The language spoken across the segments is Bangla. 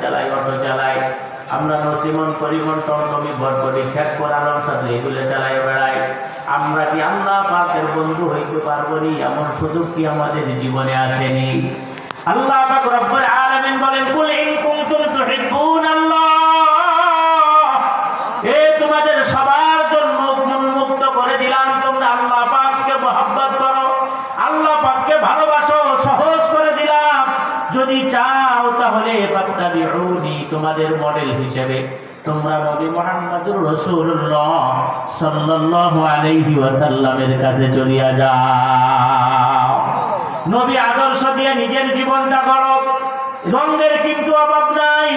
চালাই অটো চালাই আমরা নসিমন পরিবর্তন তুমি বরবরি শেখ করালাম সাথে এগুলো চালাই বেড়াই আমরা কি আল্লাহ পাকের বন্ধু হইতে পারব নি? এমন সুযোগ কি আমাদের জীবনে আসেনি? আল্লাহ পাক রব্বুল যদি চাও তাহলে তোমাদের মডেল হিসেবে। তোমরা নবী মুহাম্মদুর রাসূলুল্লাহ সাল্লাল্লাহু আলাইহি ওয়াসাল্লামের কাছে চলিয়া যাও। নবী আদর্শ দিয়ে নিজের জীবনটা গড়ো। রঙের কিন্তু অভাব নাই।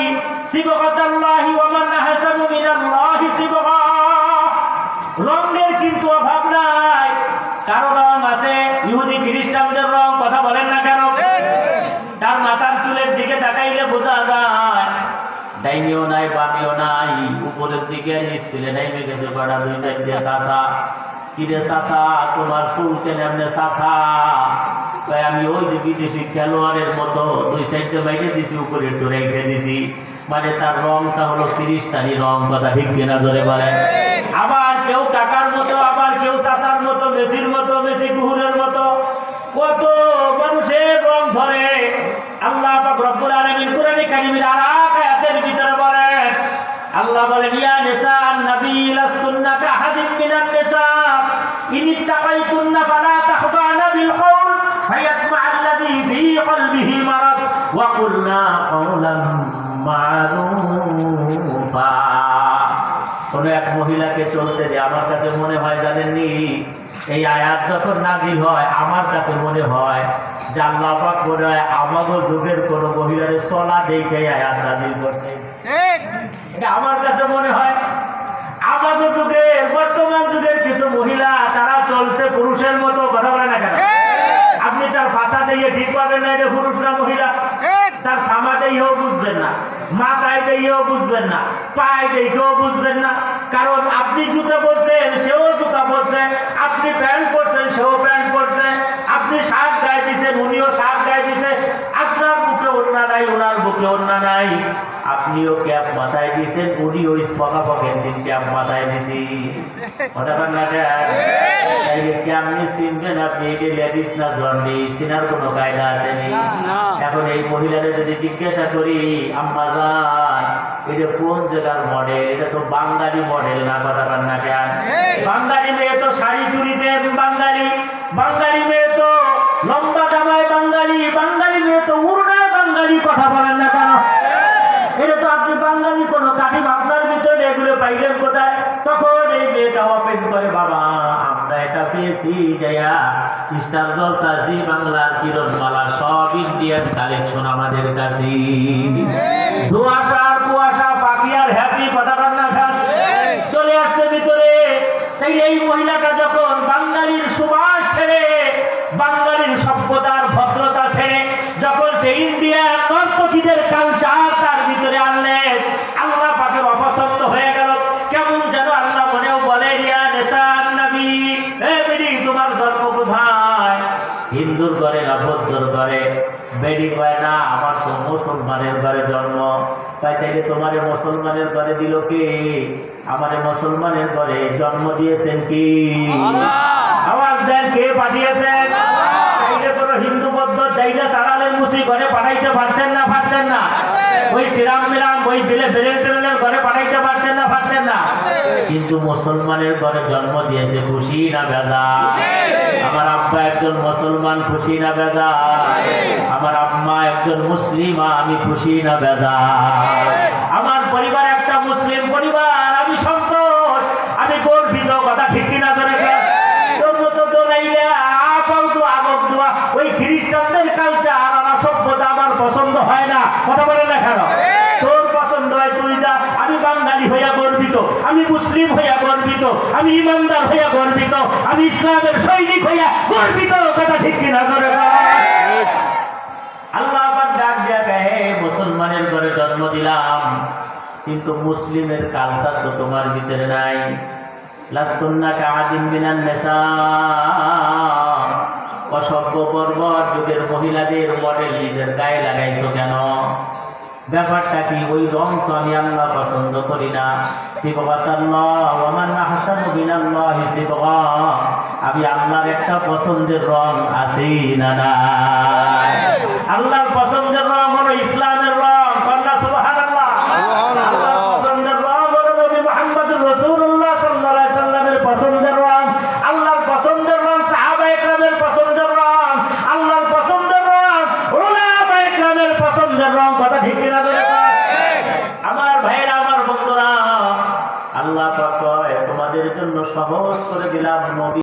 সিবকাতাল্লাহি ওয়া মান আহসানু মিনাল্লাহি সিবকা রঙের কিন্তু অভাব নাই। কারও রং আছে ইহুদি খ্রিস্টানদের রং কথা বলেন না কেন তার মাথার চুলের দিকে তাকাইলে বোঝা যায় ডাইনিও নাই, বামিও নাই। উপরের দিকে স্কুলে নাইমে গেছে পাড়া দুই চারটে চাষা কিরে চাষা তোমার ফুল কেন চাষা তাই আমি ওই যে বিদেশি খেলোয়াড়ের মতো দুই সাইডে বাইরে দিছি, উপরে একটু রেখে দিছি। মানে তার রংটা হলো তিরিশ তারি রং, কথা ঠিক কিনা ধরে বলে আবার মারুফা। কোনো এক মহিলাকে চলতে দিয়ে আমার কাছে মনে হয় জানেননি? এই আয়াত যখন নাজিল হয় আমার কাছে মনে হয় যে আল্লাহ পাক মনে হয় আমাগো যুগের কোনো মহিলার চলা দেখে আয়াত নাজিল করছে। এটা আমার কাছে মনে হয়। আমাদের যুগের বর্তমান যুগের কিছু মহিলা তারা চলছে পুরুষের মতো কথা বলে না কেন আপনি তার ভাষা দিয়ে ঠিক পাবেন না এটা পুরুষ না মহিলা তার সামা দিয়েও বুঝবেন না মাথায় দিয়েও বুঝবেন না, পায়ে দিয়েও বুঝবেন না। কারণ আপনি জুতো পরছেন, সেও জুতা পরছে, আপনি প্যান্ট পরছেন, সেও প্যান্ট পরছে, আপনি শার্ট গায়ে দিছেন, উনিও শার্ট গায়ে দিছে, আপনার বুকে অন্যা নাই ওনার বুকে অন্যা নাই। আপনিও ক্যাপ মাথায় দিয়েছেন উনিও স্পকা পকেন দিন ক্যাপ মাথায় দিছি? কথা বল না কেমনি চিনবেন আপনি এটা লেডিস না জন্ডিস চিনার কোনো কায়দা আসেনি এখন এই মহিলাদের যদি জিজ্ঞাসা করি আম্মা যান এটা কোন জায়গার মডেল এটা তো বাঙালি মডেল না কথা বল না কেন বাঙালি মেয়ে তো শাড়ি চুড়িতে বাঙালি। বাঙালি মেয়ে তো লম্বা জামায় বাঙালি। বাঙালি মেয়ে তো উড়নায় বাঙালি কথা বলেন না কেন? এটা তো আপনি বাঙালি কোনো কাঠিম আপনার ভিতরে এগুলো পাইলেন কোথায়? তখন এই মেয়েটা অপেন করে বাবা আমরা এটা পেয়েছি যাইয়া স্টার জলসা জি বাংলা কিরণমালা সব ইন্ডিয়ান কালেকশন আমাদের কাছে। ধোয়াশা আর কুয়াশা পাখি আর হ্যাপি কথা বেরি কয় না আমার তো মুসলমানের ঘরে জন্ম। তাই থেকে তোমারে মুসলমানের ঘরে দিল কে? আমারে মুসলমানের ঘরে জন্ম দিয়েছেন কি? আমার দেন কে পাঠিয়েছেন চাইলে কোনো হিন্দু বৌদ্ধ চাইলে চালালেন মুসি ঘরে পাঠাইতে পারতেন না পারতেন না ওই চিরাম মিরাম ওই বিলে বেরেল টেরেলের ঘরে পাঠাইতে পারতেন না পারতেন না। কিন্তু মুসলমানের ঘরে জন্ম দিয়েছে খুশি না বেদা? আমার আব্বা একজন মুসলমান খুশি না বেদা? আমার আম্মা একজন মুসলিমা আমি খুশি না বেদা? সভ্য পছন্দ হয় না। কথা বলে না কেন? তোর পছন্দ হয় তুই যা। আমি বাঙালি হইয়া গর্বিত। আমি মুসলিম হইয়া গর্বিত। আমি ইমানদার হইয়া গর্বিত। আমি ইসলামের সৈনিক হইয়া গর্বিত। কথা ঠিক কিনা করে আল্লাহ আবার ডাক দিয়া হে মুসলমানের ঘরে জন্ম দিলাম। কিন্তু মুসলিমের কালচার তো তোমার ভিতরে নাই। লাস্তুন্না কাহাদিন মিনান নেশা অসভ্য বর্বর যুগের মহিলাদের মডেল নিজের গায়ে লাগাইছো কেন? ব্যাপারটা কি ওই রং তো আমি আল্লাহ পছন্দ করি না। আমি আল্লাহর একটা পছন্দের রং আছি না আল্লাহর পছন্দের রং হলো ইসলামের রং কন্যা সুবাহান আল্লাহ সুবহানাল্লাহ। আল্লাহর পছন্দের রং হলো নবী মুহাম্মদুর রাসূলুল্লাহ সাল্লাল্লাহু আলাইহি সাল্লামের পছন্দের রং আল্লাহর পছন্দের রং সাহাবা একরামের পছন্দের রং আল্লাহর পছন্দের রং উলামা রং কথা ঠিক আমার ভাইরা আমার বন্ধুরা আল্লাহ তোমাদের জন্য সহজ করে দিলাম নবী।